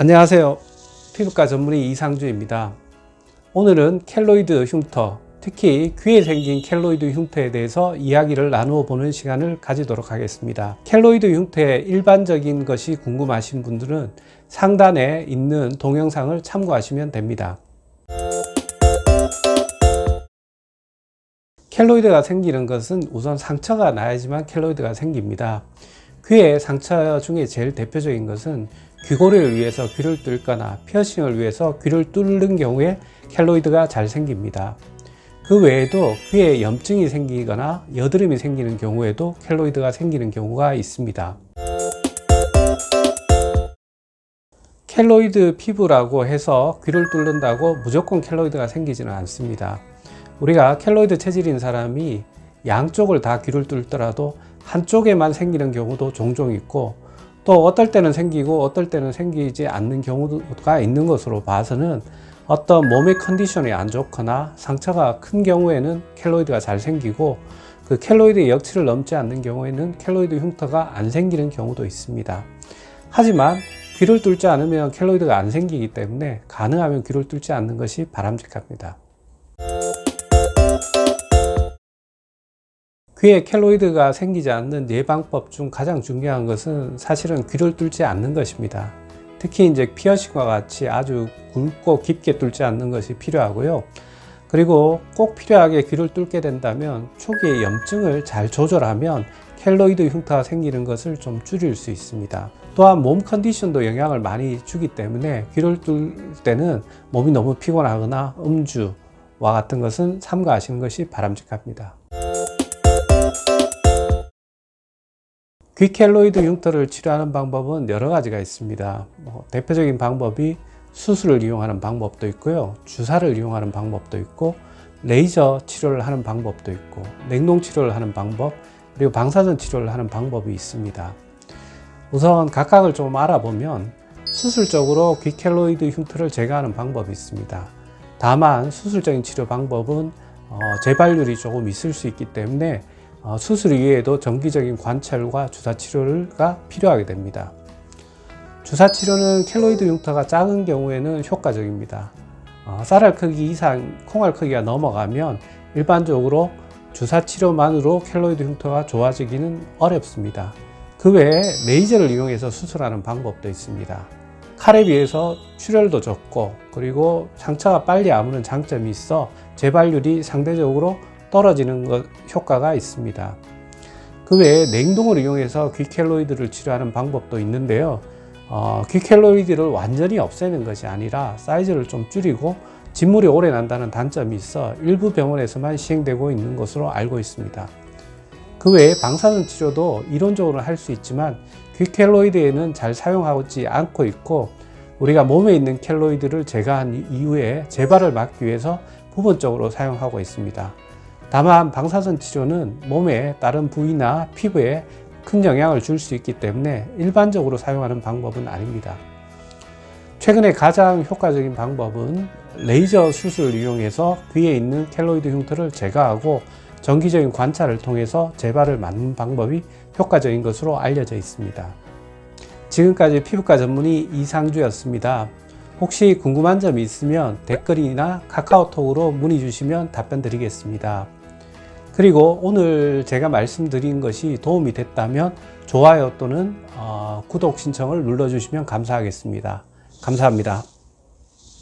안녕하세요. 피부과 전문의 이상주입니다. 오늘은 켈로이드 흉터, 특히 귀에 생긴 켈로이드 흉터에 대해서 이야기를 나누어 보는 시간을 가지도록 하겠습니다. 켈로이드 흉터의 일반적인 것이 궁금하신 분들은 상단에 있는 동영상을 참고하시면 됩니다. 켈로이드가 생기는 것은 우선 상처가 나야지만 켈로이드가 생깁니다. 귀의 상처 중에 제일 대표적인 것은 귀고리를 위해서 귀를 뚫거나 피어싱을 위해서 귀를 뚫는 경우에 켈로이드가 잘 생깁니다. 그 외에도 귀에 염증이 생기거나 여드름이 생기는 경우에도 켈로이드가 생기는 경우가 있습니다. 켈로이드 피부라고 해서 귀를 뚫는다고 무조건 켈로이드가 생기지는 않습니다. 우리가 켈로이드 체질인 사람이 양쪽을 다 귀를 뚫더라도 한쪽에만 생기는 경우도 종종 있고 또 어떨 때는 생기고 어떨 때는 생기지 않는 경우가 있는 것으로 봐서는 어떤 몸의 컨디션이 안 좋거나 상처가 큰 경우에는 켈로이드가 잘 생기고 그 켈로이드의 역치를 넘지 않는 경우에는 켈로이드 흉터가 안 생기는 경우도 있습니다. 하지만 귀를 뚫지 않으면 켈로이드가 안 생기기 때문에 가능하면 귀를 뚫지 않는 것이 바람직합니다. 귀에 켈로이드가 생기지 않는 예방법 중 가장 중요한 것은 사실은 귀를 뚫지 않는 것입니다. 특히 이제 피어싱과 같이 아주 굵고 깊게 뚫지 않는 것이 필요하고요. 그리고 꼭 필요하게 귀를 뚫게 된다면 초기에 염증을 잘 조절하면 켈로이드 흉터가 생기는 것을 좀 줄일 수 있습니다. 또한 몸 컨디션도 영향을 많이 주기 때문에 귀를 뚫을 때는 몸이 너무 피곤하거나 음주와 같은 것은 삼가하시는 것이 바람직합니다. 귀켈로이드 흉터를 치료하는 방법은 여러 가지가 있습니다. 뭐 대표적인 방법이 수술을 이용하는 방법도 있고요. 주사를 이용하는 방법도 있고, 레이저 치료를 하는 방법도 있고, 냉동 치료를 하는 방법, 그리고 방사선 치료를 하는 방법이 있습니다. 우선 각각을 좀 알아보면 수술적으로 귀켈로이드 흉터를 제거하는 방법이 있습니다. 다만 수술적인 치료 방법은 어, 재발률이 조금 있을 수 있기 때문에 어, 수술 이외에도 정기적인 관찰과 주사 치료가 필요하게 됩니다. 주사 치료는 켈로이드 흉터가 작은 경우에는 효과적입니다. 어, 쌀알 크기 이상 콩알 크기가 넘어가면 일반적으로 주사 치료만으로 켈로이드 흉터가 좋아지기는 어렵습니다. 그 외에 레이저를 이용해서 수술하는 방법도 있습니다. 칼에 비해서 출혈도 적고 그리고 상처가 빨리 아무는 장점이 있어 재발률이 상대적으로 떨어지는 것 효과가 있습니다. 그 외에 냉동을 이용해서 귀켈로이드를 치료하는 방법도 있는데요. 어, 귀켈로이드를 완전히 없애는 것이 아니라 사이즈를 좀 줄이고 진물이 오래 난다는 단점이 있어 일부 병원에서만 시행되고 있는 것으로 알고 있습니다. 그 외에 방사선 치료도 이론적으로 할 수 있지만 귀켈로이드에는 잘 사용하지 않고 있고 우리가 몸에 있는 켈로이드를 제거한 이후에 재발을 막기 위해서 부분적으로 사용하고 있습니다. 다만 방사선 치료는 몸의 다른 부위나 피부에 큰 영향을 줄 수 있기 때문에 일반적으로 사용하는 방법은 아닙니다. 최근에 가장 효과적인 방법은 레이저 수술을 이용해서 귀에 있는 켈로이드 흉터를 제거하고 정기적인 관찰을 통해서 재발을 막는 방법이 효과적인 것으로 알려져 있습니다. 지금까지 피부과 전문의 이상주였습니다. 혹시 궁금한 점이 있으면 댓글이나 카카오톡으로 문의 주시면 답변 드리겠습니다. 그리고 오늘 제가 말씀드린 것이 도움이 됐다면 좋아요 또는 어, 구독 신청을 눌러주시면 감사하겠습니다. 감사합니다.